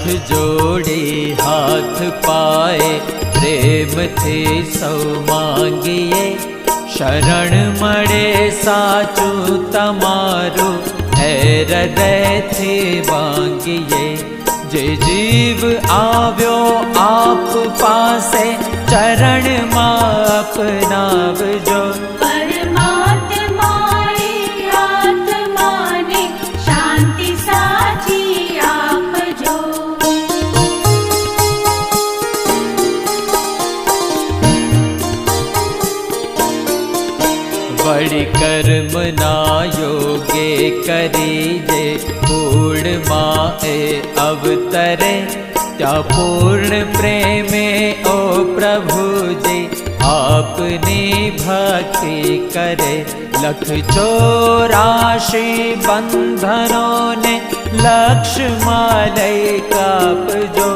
હાથ જોડી હાથ પાએ પ્રેમથી સૌ માંગીએ શરણ મળે સાચું તમારું હૈરદયથી માંગીએ જે જીવ આવ્યો આપ પાસે ચરણમાં અપનાવજો કર્મના યોગે કરી જે પૂર્ણમાં એ અવતરે ત્યાં પૂર્ણ પ્રેમે ઓ પ્રભુજી આપની ભક્તિ કરે લખજો રાશિ બંધનોને લક્ષમાં લઈ કાપજો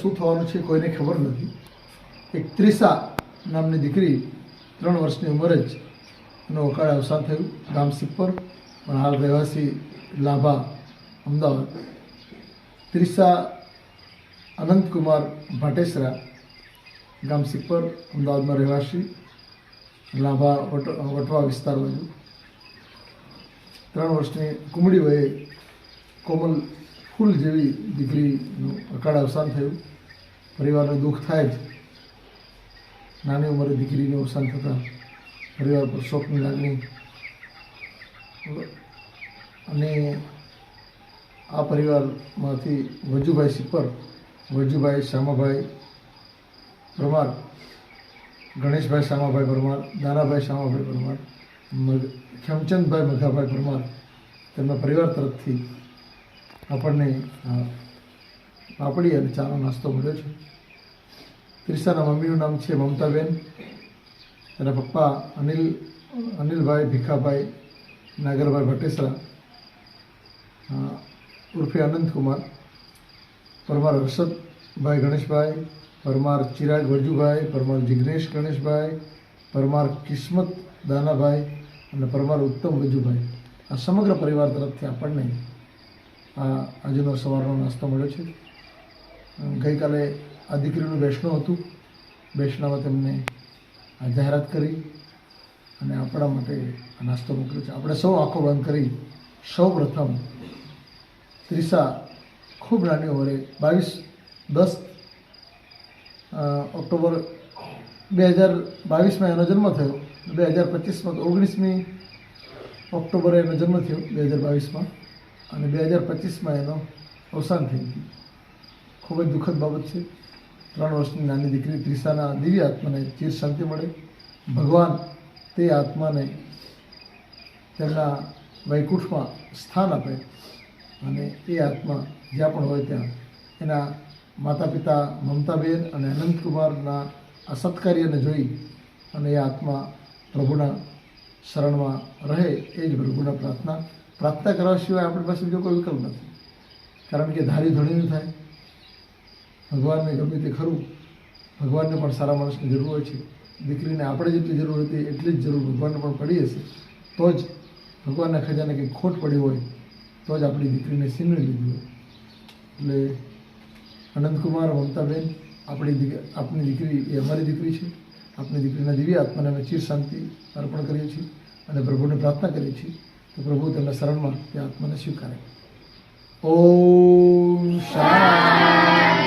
શું થવાનું છે કોઈને ખબર નથી. એક ત્રિસા નામની દીકરી ત્રણ વર્ષની ઉંમરે જ એનું અકાળે અવસાન થયું ગામ સિપ્પર, પણ હાલ રહેવાસી લાભા, અમદાવાદ. ત્રિસા અનંતકુમાર ભાટેસરા ગામ સિપ્પર, અમદાવાદમાં રહેવાસી વટ, વટવા વિસ્તાર બાજુ ત્રણ વર્ષની કુમળી વયે કોમલ ફૂલ જેવી દીકરીનું અકાળ અવસાન થયું. પરિવારને દુઃખ થાય જ. નાની ઉંમરે દીકરીને અવસાન થતાં પરિવાર પર શોકની લાગણી. અને આ પરિવારમાંથી વજુભાઈ સિપર વજુભાઈ શ્યામાભાઈ પરમાર, ગણેશભાઈ શ્યામાભાઈ પરમાર દાનાભાઈ શ્યામાભાઈ પરમાર ખેમચંદભાઈ મઘાભાઈ પરમાર તેમના પરિવાર તરફથી આપણને પાપડી અને ચાનો નાસ્તો મળ્યો છે. ત્રિષાના મમ્મીનું નામ છે મમતાબેન. એના પપ્પા અનિલ, અનિલભાઈ, ભીખાભાઈ, નાગરભાઈ ભટેસરા ઉર્ફે અનંતકુમાર, પરમાર હર્ષદભાઈ ગણેશભાઈ, પરમાર ચિરાગ વરજુભાઈ, પરમાર જિગ્નેશ ગણેશભાઈ, પરમાર કિસ્મત દાનાભાઈ અને પરમાર ઉત્તમ વજુભાઈ. આ સમગ્ર પરિવાર તરફથી આપણને આ આજનો સવારનો નાસ્તો મળ્યો છે. ગઈકાલે આ દીકરીનું વૈષ્ણવ હતું. વૈષ્ણવે તેમને આ જાહેરાત કરી અને આપણા માટે નાસ્તો મોકલ્યો છે. આપણે સૌ આંખો બંધ કરી સૌ પ્રથમ ત્રિષા ખૂબ નાની ઉંમરે બાવીસ દસ ઓક્ટોબર બે હજાર બાવીસમાં એનો જન્મ થયો. બે હજાર પચીસમાં ઓગણીસમી ઓક્ટોબરે એનો જન્મ થયો બે હજાર બાવીસમાં. અને બે હજાર પચીસમાં એનો અવસાન થઈ ગયું ખૂબ જ દુઃખદ બાબત છે. ત્રણ વર્ષની નાની દીકરી ત્રિષાના દિવ્ય આત્માને ચીર શાંતિ મળે. ભગવાન તે આત્માને તેમના વૈકુંઠમાં સ્થાન આપે અને એ આત્મા જ્યાં પણ હોય ત્યાં એના માતા પિતા મમતાબેન અને અનંતકુમારના આ સત્કાર્યને જોઈ અને એ આત્મા પ્રભુના શરણમાં રહે એ જ પ્રભુના પ્રાર્થના. પ્રાર્થના કરવા સિવાય આપણી પાસે બીજો કોઈ વિકલ્પ નથી. કારણ કે ધારી ધણીનું થાય. ભગવાનને ગમે તે ખરું, ભગવાનને પણ સારા માણસની જરૂર હોય છે. દીકરીને આપણે જેટલી જરૂર હતી એટલી જ જરૂર ભગવાનને પણ પડી હશે. તો જ ભગવાનના ખજાને કંઈક ખોટ પડી હોય, તો જ આપણી દીકરીને છીનવી લીધી હોય. એટલે અનંતકુમાર, મમતાબેન, આપણી દીક- આપની દીકરી એ અમારી દીકરી છે. આપની દીકરીના દિવ્ય આત્માને અમે ચીર શાંતિ અર્પણ કરીએ છીએ અને પ્રભુને પ્રાર્થના કરીએ છીએ. તો પ્રભુ તેમના શરણમાં તે આત્માને સ્વીકારે. ઓમ શાંતિ.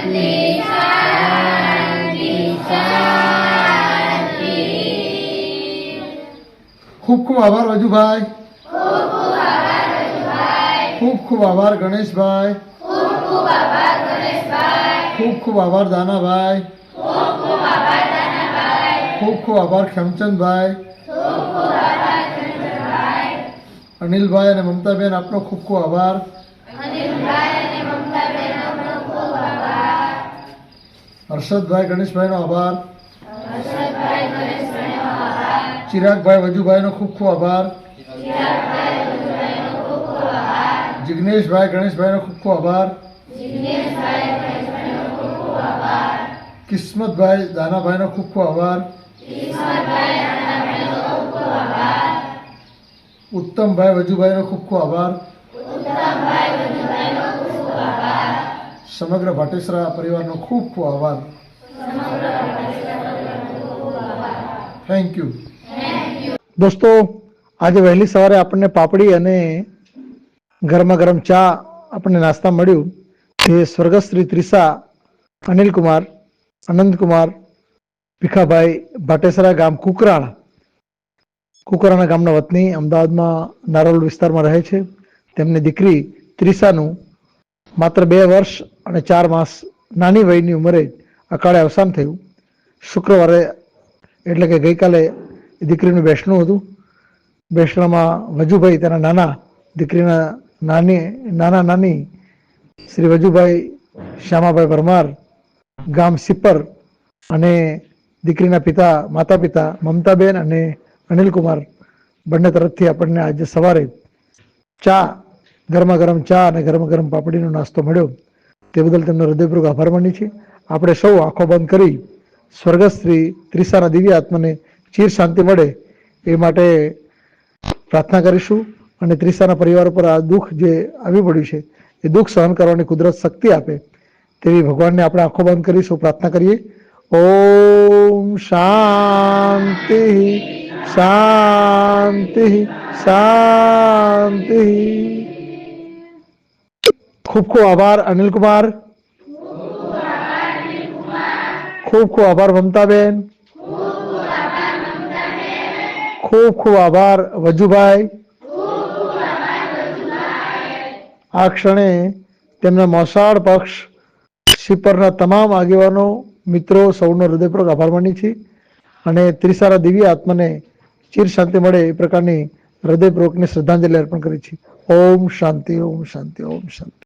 ખૂબ ખૂબ આભાર રજુભાઈ. ખૂબ ખૂબ આભાર ગણેશભાઈ. ખૂબ ખૂબ આભાર દાનાભાઈ. ખૂબ ખૂબ આભાર ખેમચંદભાઈ અનિલભાઈ અને મમતાબેન આપનો ખૂબ ખૂબ આભાર. હર્ષદભાઈ ગણેશભાઈનો આભાર. ચિરાગભાઈ વજુભાઈનો ખૂબ ખૂબ આભાર. જિગ્નેશભાઈ ગણેશભાઈનો ખૂબ ખૂબ આભાર. કિસ્મતભાઈ દાનાભાઈનો ખૂબ ખૂબ આભાર. ઉત્તમભાઈ વજુભાઈનો ખૂબ ખૂબ આભાર. સમગ્ર ભટેસરા પરિવારનો ખૂબ ખૂબ આભાર. થેન્ક યુ દોસ્તો, આજે વહેલી સવારે આપણને પાપડી અને ગરમા ગરમ ચા આપણને નાસ્તા મળ્યું. તે સ્વર્ગસ્થ શ્રી ત્રિષા, અનિલકુમાર આનંદકુમાર ભીખાભાઈ ભાટેસરા ગામ કુકરાણા. કુકરાણા ગામના વતની અમદાવાદમાં નારોલ વિસ્તારમાં રહે છે. તેમની દીકરી ત્રિષાનું માત્ર બે વર્ષ અને ચાર માસ નાની વયની ઉંમરે અકાળે અવસાન થયું. શુક્રવારે એટલે કે ગઈકાલે દીકરીનું બેસણું હતું. બેસણામાં વજુભાઈ તેના નાના દીકરીના નાની, નાના નાની શ્રી વજુભાઈ શ્યામાભાઈ પરમાર, ગામ સિપર અને દીકરીના પિતા માતા પિતા મમતાબેન અને અનિલકુમાર બંને તરફથી આપણને આજે સવારે ચા ગરમા ગરમ ચા અને ગરમા ગરમ પાપડીનો નાસ્તો મળ્યો. તે બદલ તેમનો હૃદયપૂર્વક આભાર માની છે આપણે સૌ આંખો બંધ કરી સ્વર્ગસ્થ શ્રી ત્રિસાના દિવ્ય આત્માને ચીર શાંતિ મળે એ માટે પ્રાર્થના કરીશું અને ત્રિસાના પરિવાર પર આ દુઃખ જે આવી પડ્યું છે, એ દુઃખ સહન કરવાની કુદરત શક્તિ આપે તેવી ભગવાનને આપણે આંખો બંધ કરીશું પ્રાર્થના કરીએ. ઓમ શાંતિ શાંતિ શાંતિ. ખૂબ ખૂબ આભાર, અનિલ કુમાર. ખૂબ ખૂબ આભાર, મમતાબેન. ખૂબ ખૂબ આભાર, વજુભાઈ. આ ક્ષણે તેમના મોસાળ પક્ષ શિપરના તમામ આગેવાનો, મિત્રો, સૌનો હૃદયપૂર્વક આભાર માની છીએ અને ત્રિસારા દિવ્ય આત્માને ચીર શાંતિ મળે એ પ્રકારની હૃદયપૂર્વકની શ્રદ્ધાંજલિ અર્પણ કરી છે. ઓમ શાંતિ ઓમ શાંતિ ઓમ શાંતિ.